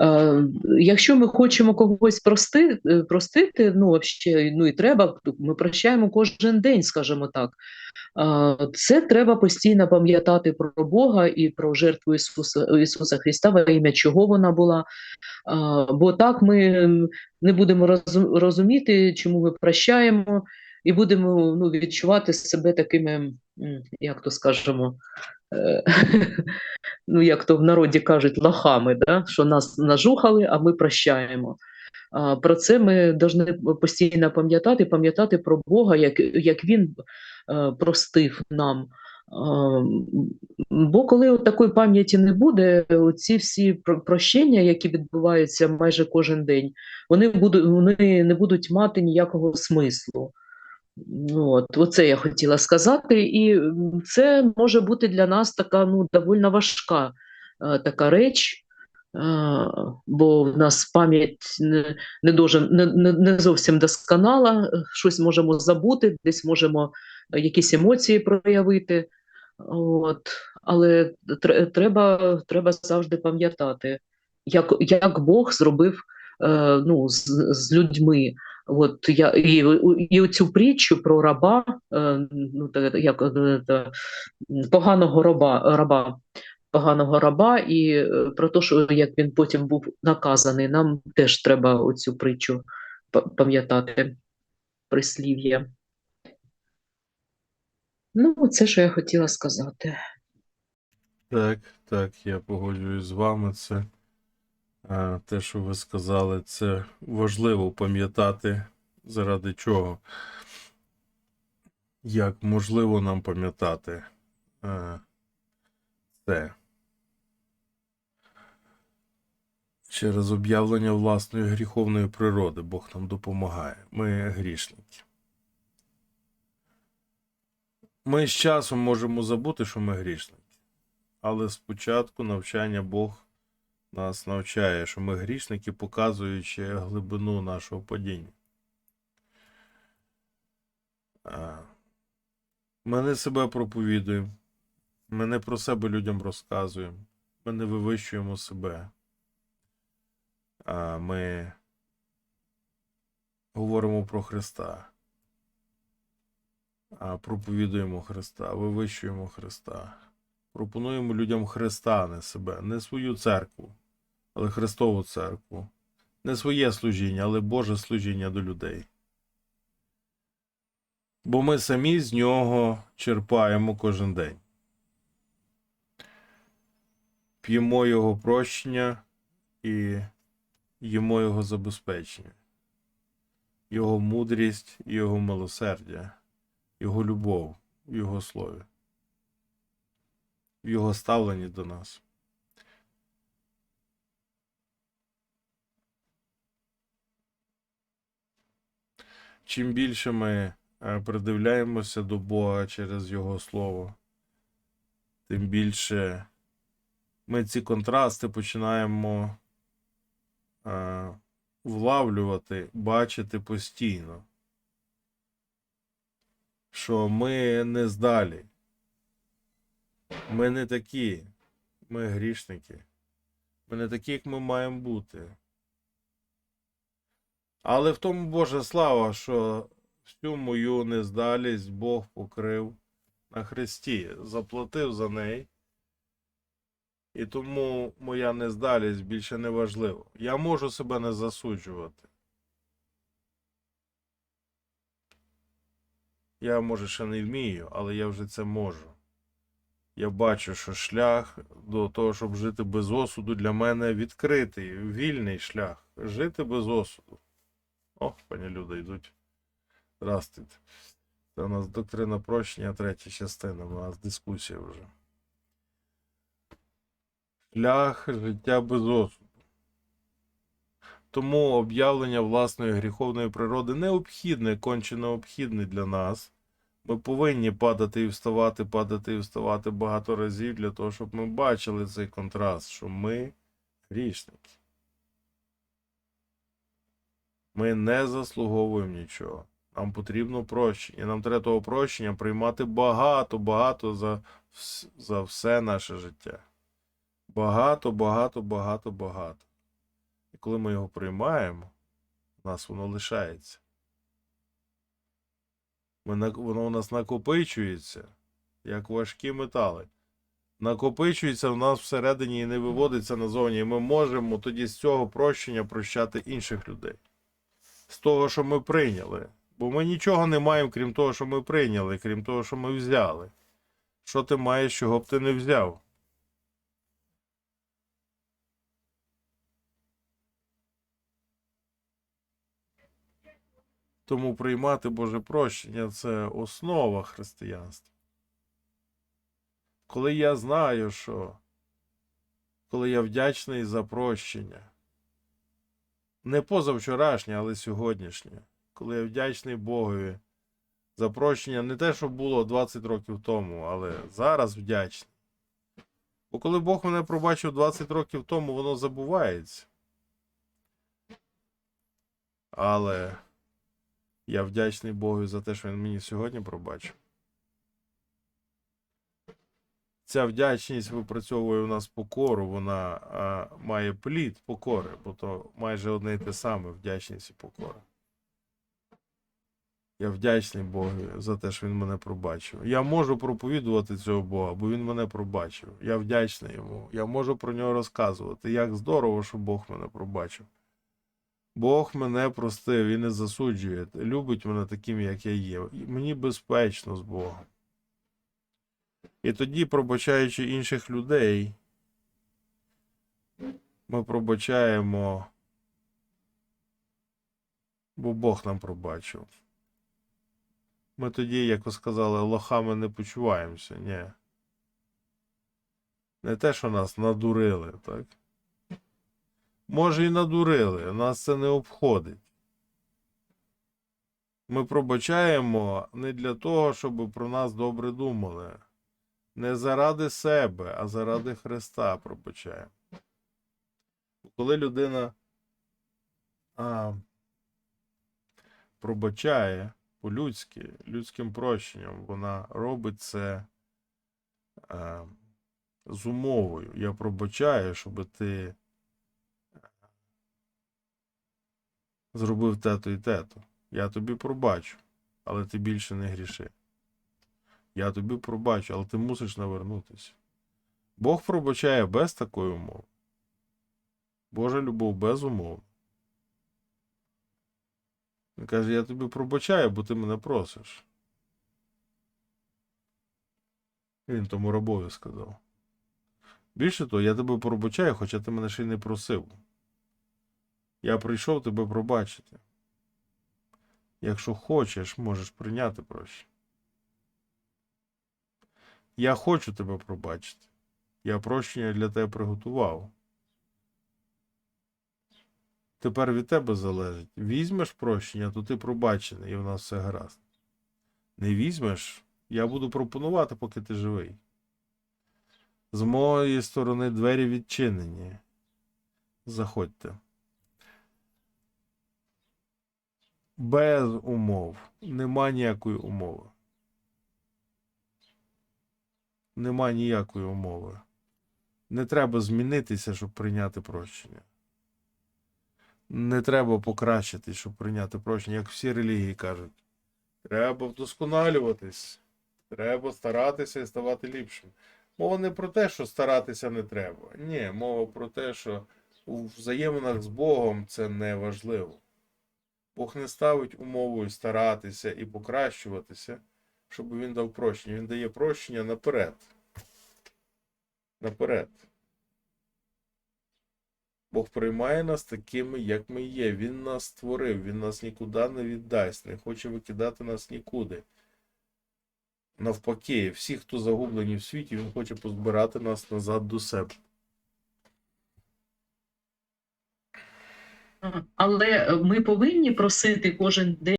Е, Якщо ми хочемо когось прости, е, простити, ну, вообще, ну і треба, ми прощаємо кожен день, скажімо так. Е, Це треба постійно пам'ятати про Бога і про жертву Ісуса, Ісуса Христа, во ім'я чого вона була. Бо так ми не будемо розуміти, чому ми прощаємо, і будемо ну, відчувати себе такими, як то скажемо, ну як то в народі кажуть, лохами, да? що нас нажухали, а ми прощаємо. Про це ми повинні постійно пам'ятати, пам'ятати про Бога, як, як Він е, простив нам. Бо коли такої пам'яті не буде, ці всі про- прощення, які відбуваються майже кожен день, вони будуть вони не будуть мати ніякого смислу. Ну, От, оце я хотіла сказати, і це може бути для нас така ну, доволі важка е, така реч, е, бо в нас пам'ять не, не, дуже, не, не, зовсім досконала, щось можемо забути, десь можемо якісь емоції проявити. От, але треба, треба завжди пам'ятати, як, як Бог зробив ну, з, з людьми. От я і, і цю притчу про раба, е, ну як е, поганого раба, раба, поганого раба, і е, про те, що як він потім був наказаний, нам теж треба оцю притчу пам'ятати, прислів'я. Ну, це що я хотіла сказати. Так, так, я погоджуюсь з вами. Це те, що ви сказали, це важливо пам'ятати, заради чого. Як можливо нам пам'ятати е, це. Через об'явлення власної гріховної природи Бог нам допомагає. Ми грішники. Ми з часом можемо забути, що ми грішники. Але спочатку навчання Бог нас навчає, що ми грішники, показуючи глибину нашого падіння. Ми не себе проповідуємо, ми не про себе людям розказуємо, ми не вивищуємо себе. А ми говоримо про Христа. А проповідуємо Христа, вивищуємо Христа. Пропонуємо людям Христа, не себе, не свою церкву, але Христову церкву. Не своє служіння, але Боже служіння до людей. Бо ми самі з нього черпаємо кожен день. П'ємо Його прощення і їмо Його забезпечення, Його мудрість, Його милосердя, Його любов Його слові його ставленні до нас. Чим більше ми е, придивляємося до Бога через Його Слово, тим більше ми ці контрасти починаємо е, влавлювати, бачити постійно, що ми не здалі. Ми не такі, ми грішники. Ми не такі, як ми маємо бути. Але в тому Божа слава, що всю мою нездалість Бог покрив на Христі, заплатив за неї. І тому моя нездалість більше не важлива. Я можу себе не засуджувати. Я, може, ще не вмію, але я вже це можу. Я бачу, що шлях до того, щоб жити без осуду, для мене відкритий, вільний шлях. Жити без осуду. О, пані Люда, йдуть. Здравствуйте. Це у нас доктрина прощення, третя частина. У нас дискусія вже. Шлях життя без осуду. Тому об'явлення власної гріховної природи необхідне, конче необхідне для нас. Ми повинні падати і вставати, падати і вставати багато разів для того, щоб ми бачили цей контраст, що ми грішники. Ми не заслуговуємо нічого. Нам потрібно прощення. Нам треба того прощення приймати багато, багато за, за все наше життя. Багато, багато, багато, багато. І коли ми його приймаємо, у нас воно лишається. Ми, воно у нас накопичується, як важкі метали. Накопичується в нас всередині і не виводиться назовні. І ми можемо тоді з цього прощення прощати інших людей. З того, що ми прийняли. Бо ми нічого не маємо, крім того, що ми прийняли, крім того, що ми взяли. Що ти маєш, чого б ти не взяв? Тому приймати Боже прощення це основа християнства. Коли я знаю, що коли я вдячний за прощення, не позавчорашнє, але сьогоднішнє, коли я вдячний Богові за прощення, не те, що було 20 років тому, але зараз вдячний. Бо коли Бог мене пробачив 20 років тому, воно забувається. Але я вдячний Богу за те, що він мені сьогодні пробачив. Ця вдячність випрацьовує у нас покору, вона а, має плід покори, бо то майже одне й те саме вдячність і покора. Я вдячний Богу за те, що він мене пробачив. Я можу проповідувати цього Бога, бо він мене пробачив. Я вдячний йому. Я можу про нього розказувати. Як здорово, що Бог мене пробачив. Бог мене простив і не засуджує. Любить мене таким, як я є. І Мені безпечно з Богом. І тоді, пробачаючи інших людей, ми пробачаємо, бо Бог нам пробачив. Ми тоді, як ви сказали, лохами не почуваємося, ні. Не те, що нас надурили, так? Може, і надурили, нас це не обходить. Ми пробачаємо не для того, щоб про нас добре думали. Не заради себе, а заради Христа пробачаємо. Коли людина а, пробачає по-людськи, людським прощенням, вона робить це а, з умовою. Я пробачаю, щоб ти зробив тето і тето. Я тобі пробачу, але ти більше не гріши. Я тобі пробачу, але ти мусиш навернутися. Бог пробачає без такої умови. Божа любов безумовна. Він каже, я тобі пробачаю, бо ти мене просиш. Він тому рабові сказав. Більше того, я тебе пробачаю, хоча ти мене ще й не просив. Я прийшов тебе пробачити. Якщо хочеш, можеш прийняти прощення. Я хочу тебе пробачити. Я прощення для тебе приготував. Тепер від тебе залежить. Візьмеш прощення, то ти пробачений, і в нас все гаразд. Не візьмеш, я буду пропонувати, поки ти живий. З моєї сторони двері відчинені. Заходьте. Без умов. Нема ніякої умови. Нема ніякої умови. Не треба змінитися, щоб прийняти прощення. Не треба покращитись, щоб прийняти прощення, як всі релігії кажуть. Треба вдосконалюватись. Треба старатися і ставати ліпшим. Мова не про те, що старатися не треба. Ні, мова про те, що у взаєминах з Богом це не важливо. Бог не ставить умовою старатися і покращуватися, щоб він дав прощення. Він дає прощення наперед. Наперед. Бог приймає нас такими, як ми є. Він нас створив, Він нас нікуди не віддасть, не хоче викидати нас нікуди. Навпаки, всі, хто загублені в світі, Він хоче позбирати нас назад до себе. Але ми повинні просити кожен день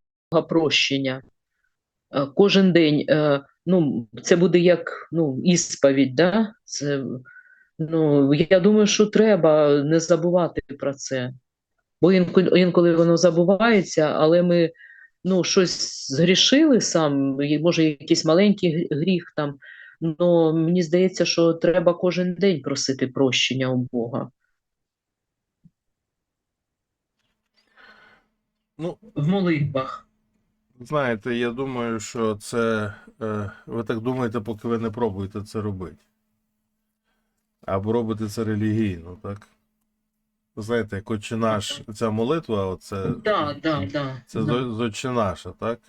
прощення. Е, Кожен день, е, ну, це буде як ну, ісповідь, да? Це, ну, я думаю, що треба не забувати про це. Бо інколи, інколи воно забувається, але ми ну, щось згрішили сам, може, якийсь маленький гріх там. Ну, мені здається, що треба кожен день просити прощення у Бога. Ну, в молитвах. Знаєте, я думаю, що це. Е, ви так думаєте, поки ви не пробуєте це робити. Або робите це релігійно, так? Знаєте, як отче наш, ця молитва, оце, Да, да, да. це да. з, отче наша, так?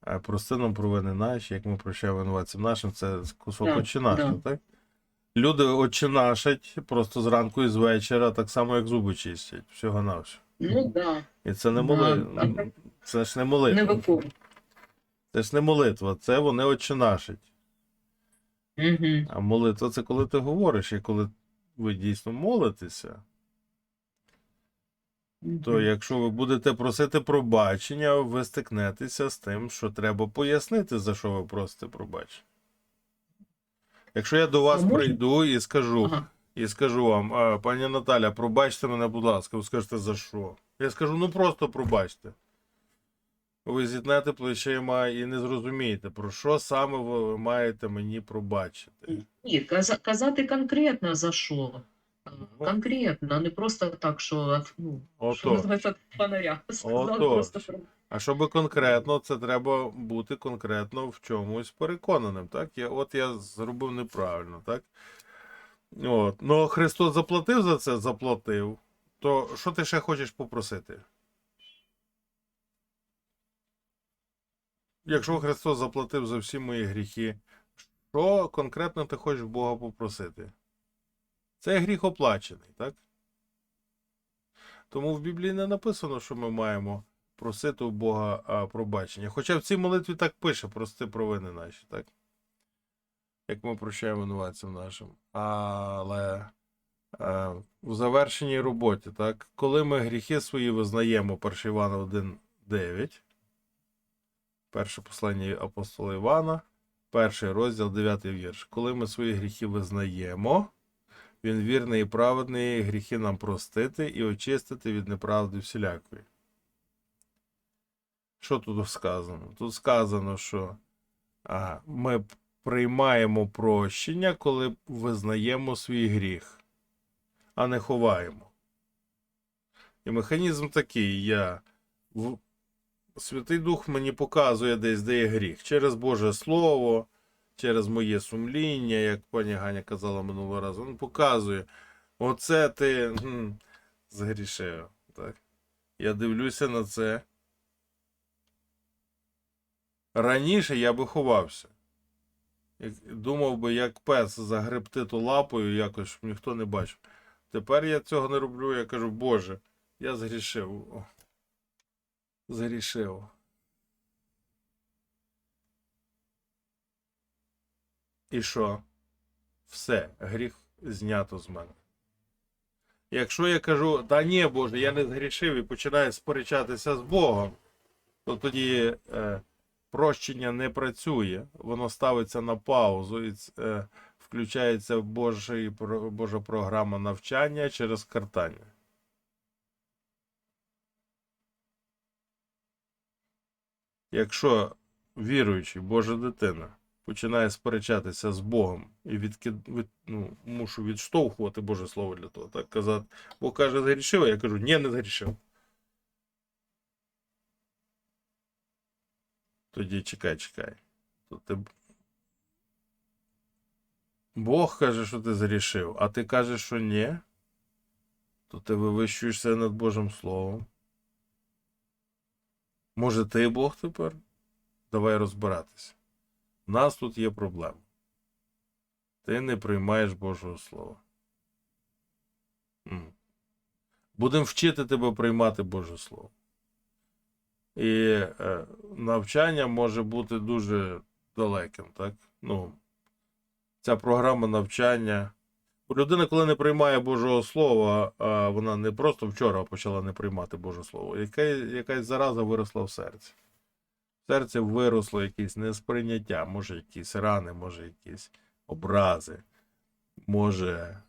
А прости нам провини наші, як ми прощаємо винуватцям нашим, це кусок Да, отче наша, да. так? Люди отче нашать просто зранку і з вечора, так само, як зуби чистять, всього навсього. Ну да, І це не Да, молитва. Це ж не не молитва. Це ж не молитва, це вони отче. Угу. А молитва це коли ти говориш, і коли ви дійсно молитеся, то якщо ви будете просити пробачення, ви стикнетеся з тим, що треба пояснити, за що ви просите пробачення. Якщо я до вас прийду і скажу, Ага. і скажу вам, пані Наталя, пробачте мене, будь ласка, ви скажете за що? Я скажу, ну просто пробачте. Ви зітнете плечима і не зрозумієте, про що саме ви маєте мені пробачити. Ні, каза- казати конкретно за що. Ну. Конкретно, не просто так, що ну, що Ото. називається фонаря. Сказав Ото. просто про- А щоб конкретно, це треба бути конкретно в чомусь переконаним. Так? Я, от я зробив неправильно, так? От. Ну, Христос заплатив за це, заплатив. То що ти ще хочеш попросити? Якщо Христос заплатив за всі мої гріхи, що конкретно ти хочеш Бога попросити? Це гріх оплачений, так? Тому в Біблії не написано, що ми маємо просити у Бога пробачення. Хоча в цій молитві так пише, прости провини наші, так? Як ми прощаємо винуватцям нашим. Але е, в завершеній роботі, так, коли ми гріхи свої визнаємо, 1 Івана 1.9, перше послання апостола Івана, перший розділ, 9 вірш. Коли ми свої гріхи визнаємо, він вірний і праведний гріхи нам простити і очистити від неправди всілякої. Що тут сказано? Тут сказано, що а, ми приймаємо прощення, коли визнаємо свій гріх, а не ховаємо. І механізм такий: я. Святий Дух мені показує десь, де є гріх. Через Боже Слово, через моє сумління, як пані Ганя казала минулого разу, він показує. Оце ти згрішив. Так? Я дивлюся на це. Раніше я би ховався. Думав би, як пес загребти ту лапою якось, щоб ніхто не бачив. Тепер я цього не роблю, я кажу, Боже, я згрішив. О, Згрішив. І що? Все, гріх знято з мене. Якщо я кажу, та ні, Боже, я не згрішив і починаю сперечатися з Богом, то тоді е, прощення не працює, воно ставиться на паузу і е, включається Божий, Божа програма навчання через картання. Якщо віруючий, Божа дитина, починає сперечатися з Богом і відкид... від... ну, мушу відштовхувати Боже Слово для того, так казати. Бог каже, згрішив, а я кажу, ні, не згрішив. Тоді чекай, чекай. То ти... Бог каже, що ти згрішив, а ти кажеш, що ні, то ти вивищуєшся над Божим Словом. Може, ти Бог тепер? Давай розбиратися. У нас тут є проблема. Ти не приймаєш Божого Слова. Будемо вчити тебе приймати Боже Слово. І е, навчання може бути дуже далеким, так? Ну, ця програма навчання. Людина, коли не приймає Божого Слова, вона не просто вчора почала не приймати Боже Слово, яка, якась зараза виросла в серці. В серці виросло якесь несприйняття, може якісь рани, може якісь образи, може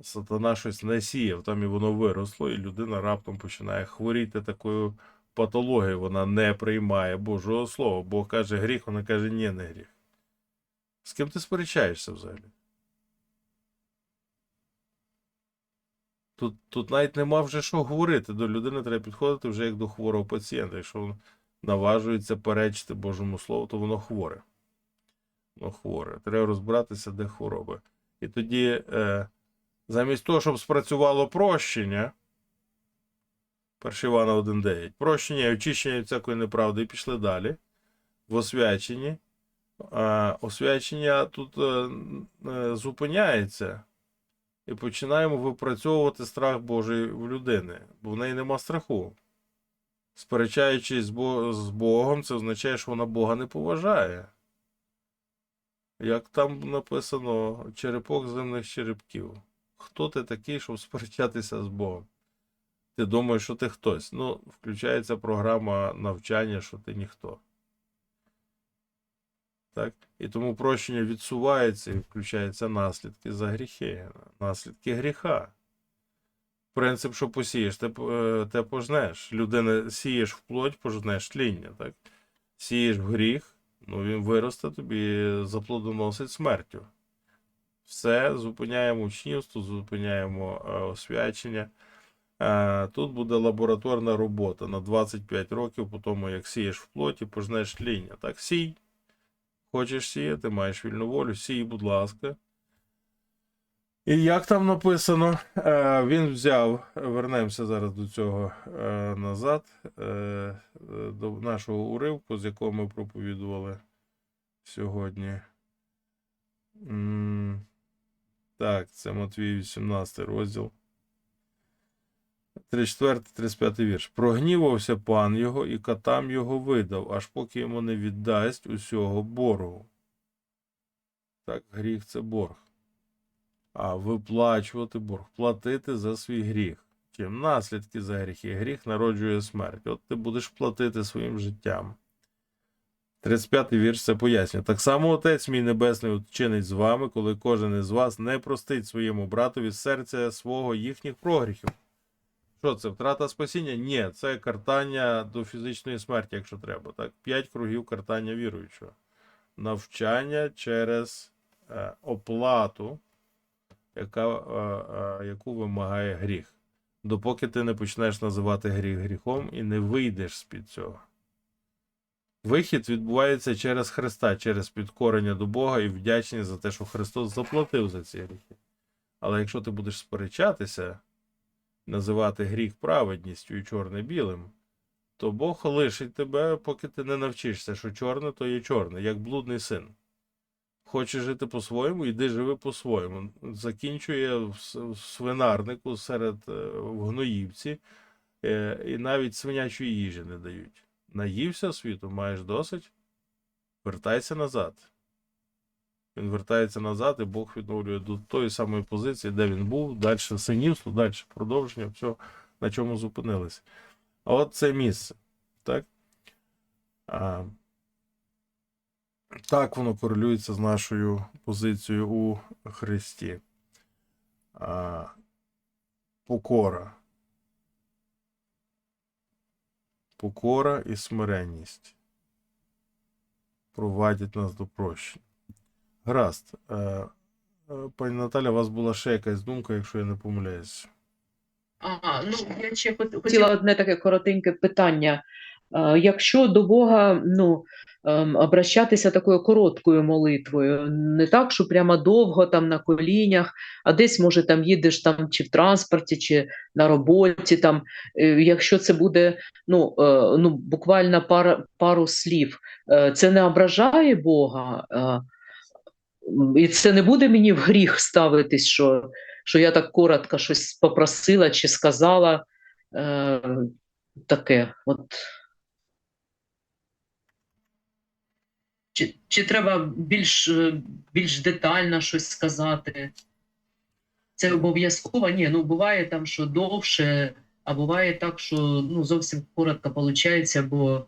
сатана щось насіяв, там і воно виросло, і людина раптом починає хворіти такою патологією, вона не приймає Божого Слова. Бог каже гріх, вона каже, ні, не гріх. З ким ти сперечаєшся взагалі? Тут, тут навіть нема вже що говорити. До людини треба підходити вже як до хворого пацієнта. Якщо він наважується перечити Божому Слову, то воно хворе. Воно хворе. Треба розбиратися, де хвороби. І тоді, е, замість того, щоб спрацювало прощення, 1 Івана 1.9, прощення і очищення всякої неправди, і пішли далі. В освяченні. Освячення тут е, е, зупиняється. І починаємо випрацьовувати страх Божий в людини, бо в неї нема страху. Сперечаючись з Богом, це означає, що вона Бога не поважає. Як там написано, черепок земних черепків. Хто ти такий, щоб сперечатися з Богом? Ти думаєш, що ти хтось. Ну, включається програма навчання, що ти ніхто. Так? І тому прощення відсувається і включаються наслідки за гріхи, наслідки гріха. Принцип, що посієш, те, е, те пожнеш. Людина сієш в плоть, пожнеш тління. Так? Сієш в гріх, ну він виросте тобі, заплодоносить смертю. Все, зупиняємо учнівство, зупиняємо е, освячення. Е, Тут буде лабораторна робота на 25 років, по тому як сієш в плоті, пожнеш тління. Так, сій. Хочеш сіяти, маєш вільну волю, сій, будь ласка. І як там написано, е, він взяв, вернемося зараз до цього е, назад, е, до нашого уривку, з якого ми проповідували сьогодні. Так, це Матвій 18 розділ. 34-35 вірш. Прогнівався пан його і катам його видав, аж поки йому не віддасть усього боргу. Так, гріх це борг. А виплачувати борг, платити за свій гріх. Чим наслідки за гріхи? Гріх народжує смерть. От ти будеш платити своїм життям. 35 вірш це пояснює. Так само Отець мій Небесний учинить з вами, коли кожен із вас не простить своєму братові серця свого їхніх прогріхів. Що це? Втрата спасіння? Ні, це картання до фізичної смерті, якщо треба. Так? П'ять кругів картання віруючого. Навчання через е, оплату, яка, е, е, яку вимагає гріх. Допоки ти не почнеш називати гріх гріхом і не вийдеш з-під цього. Вихід відбувається через Христа, через підкорення до Бога і вдячність за те, що Христос заплатив за ці гріхи. Але якщо ти будеш сперечатися, називати гріх праведністю і чорне білим, то Бог лишить тебе, поки ти не навчишся, що чорне то є чорне, як блудний син. Хочеш жити по-своєму, йди живи по-своєму. Закінчує в свинарнику серед е, в гноївці, е, і навіть свинячої їжі не дають. Наївся світу, маєш досить, вертайся назад. Він вертається назад, і Бог відновлює до тої самої позиції, де він був, далі синівство, далі продовження, все, на чому зупинилися. А от це місце. Так? А, так воно корелюється з нашою позицією у Христі. А, покора. Покора і смиренність провадять нас до прощення. Гаразд. Пані Наталя, у вас була ще якась думка, якщо я не помиляюсь. А, ну я ще хот- хотіла одне таке коротеньке питання. Якщо до Бога ну, ем, обращатися такою короткою молитвою, не так, що прямо довго там на колінях, а десь, може, там їдеш там чи в транспорті, чи на роботі, там, е, якщо це буде ну, е, ну, буквально пара, пару слів, е, це не ображає Бога? І це не буде мені в гріх ставитись, що що я так коротко щось попросила чи сказала е, таке. От. Чи, чи треба більш, е, більш детально щось сказати? Це обов'язково? Ні, ну буває там, що довше, а буває так, що ну, зовсім коротко виходить, бо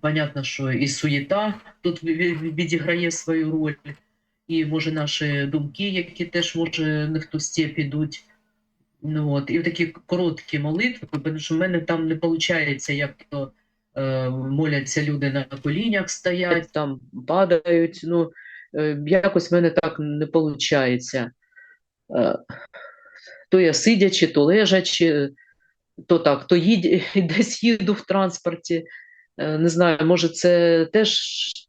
понятно, що і суєта тут ві- ві- відіграє свою роль і може наші думки, які теж може не в ту степ ідуть. Ну, от, і такі короткі молитви, тому що в мене там не виходить, як то е, моляться люди на колінях стоять, там падають. Ну, е, якось в мене так не виходить. Е, то я сидячи, то лежачи, то так, то їдь, десь їду в транспорті. Е, Не знаю, може, це теж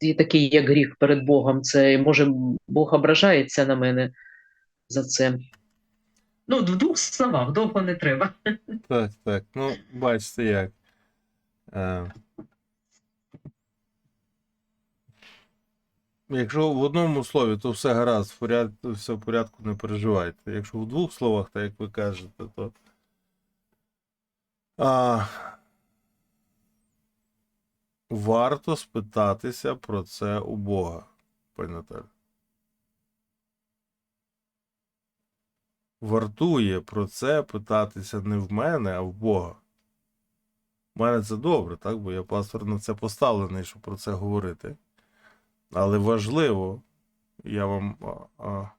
і такий є гріх перед Богом. Це може Бог ображається на мене за це. Ну, в двох словах, довго не треба. Так, так. Ну, бачите як. Е, якщо в одному слові, то все гаразд, в порядку, все в порядку, не переживайте. Якщо в двох словах, так як ви кажете, то. А, варто спитатися про це у Бога, пані Наталі. Вартує про це питатися не в мене, а в Бога. У мене це добре, так? Бо я пастор на це поставлений, щоб про це говорити. Але важливо, я вам. А, а,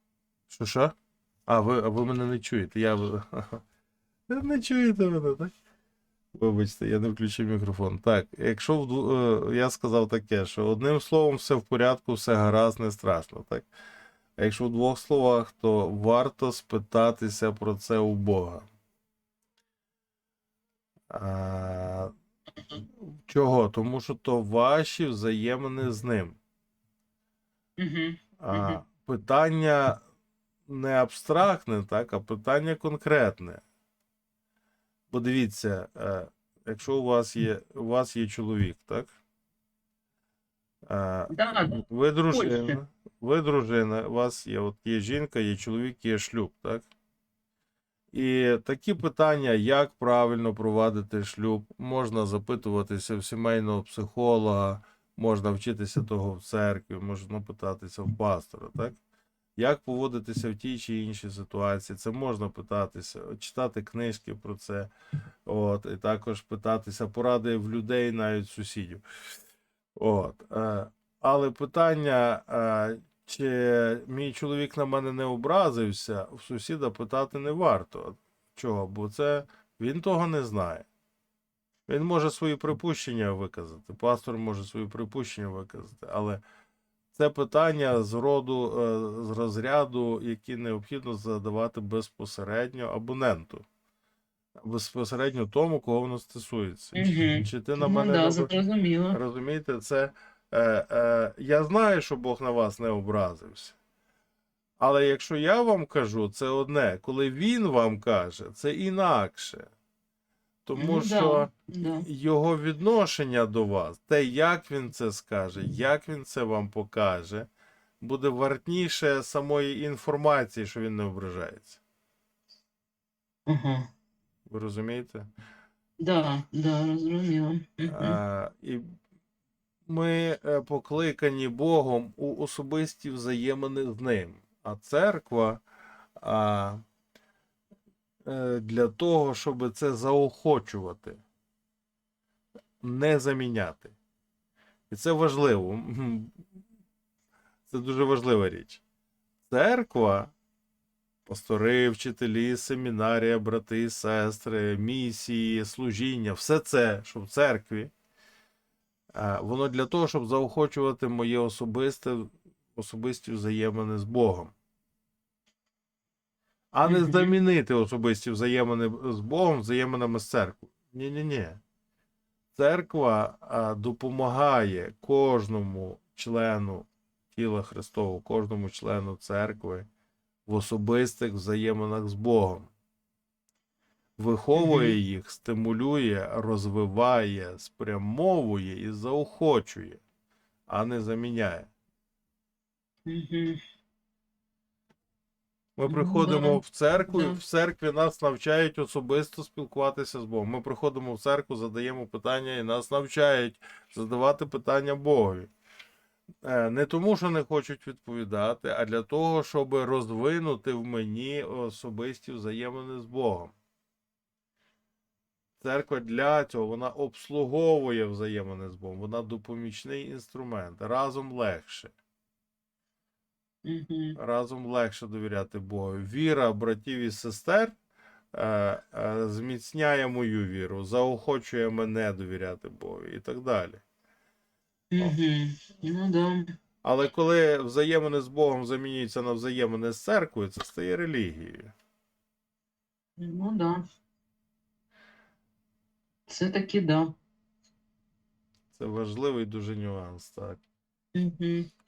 що що? А, ви, а ви мене не чуєте. Я не чуєте мене, так? Вибачте, я не включив мікрофон. Так, якщо в е, я сказав таке, що одним словом все в порядку, все гаразд, не страшно, так? А якщо в двох словах, то варто спитатися про це у Бога. А, чого? Тому що то ваші взаємини з ним. А, питання не абстрактне, так, а питання конкретне. Бо дивіться, е, якщо у вас є, у вас є чоловік, так? Е, Да, ви дружина, ви дружина, у вас є, от є жінка, є чоловік, є шлюб, так? І такі питання, як правильно провадити шлюб, можна запитуватися в сімейного психолога, можна вчитися того в церкві, можна питатися в пастора, так? Як поводитися в тій чи іншій ситуації, це можна питатися, читати книжки про це, от, і також питатися поради в людей, навіть сусідів. От, е, але питання, е, чи мій чоловік на мене не образився, в сусіда питати не варто. Чого? Бо це він того не знає. Він може свої припущення виказати, пастор може свої припущення виказати, але це питання з роду, е, з розряду, які необхідно задавати безпосередньо абоненту. Безпосередньо тому, кого воно стосується. Чи, чи ти на ну, мене да, зрозуміло. Розумієте, це е, е, я знаю, що Бог на вас не образився. Але якщо я вам кажу, це одне, коли він вам каже, це інакше. Тому Ну, що да, да. його відношення до вас, те, як він це скаже, як він це вам покаже, буде вартніше самої інформації, що він не ображається. Ага. Ви розумієте? Да, да, розуміло. А, і ми е, покликані Богом у особисті взаємини з ним. А церква а, для того, щоб це заохочувати, не заміняти. І це важливо. Це дуже важлива річ. Церква, пастори, вчителі, семінарія, брати сестри, місії, служіння, все це, що в церкві, воно для того, щоб заохочувати моє особисте, особисті взаємини з Богом. А не замінити особисті взаємини з Богом взаєминами з церквою. Ні-ні-ні. Церква а, допомагає кожному члену тіла Христового, кожному члену церкви в особистих взаєминах з Богом. Виховує їх, стимулює, розвиває, спрямовує і заохочує, а не заміняє. Ми приходимо в церкву, і в церкві нас навчають особисто спілкуватися з Богом. Ми приходимо в церкву, задаємо питання, і нас навчають задавати питання Богові. Е, Не тому, що не хочуть відповідати, а для того, щоб розвинути в мені особисті взаємини з Богом. Церква для цього вона обслуговує взаємини з Богом, вона допомічний інструмент. Разом легше. Мгм. разом легше довіряти Богу. Віра братів і сестер е, е, зміцняє мою віру, заохочує мене довіряти Богу і так далі. Мгм. Ну да. Але коли взаємини з Богом замінюються на взаємини з церквою, це стає релігією. Ну да. Це таки да. Це важливий дуже нюанс, так. Угу.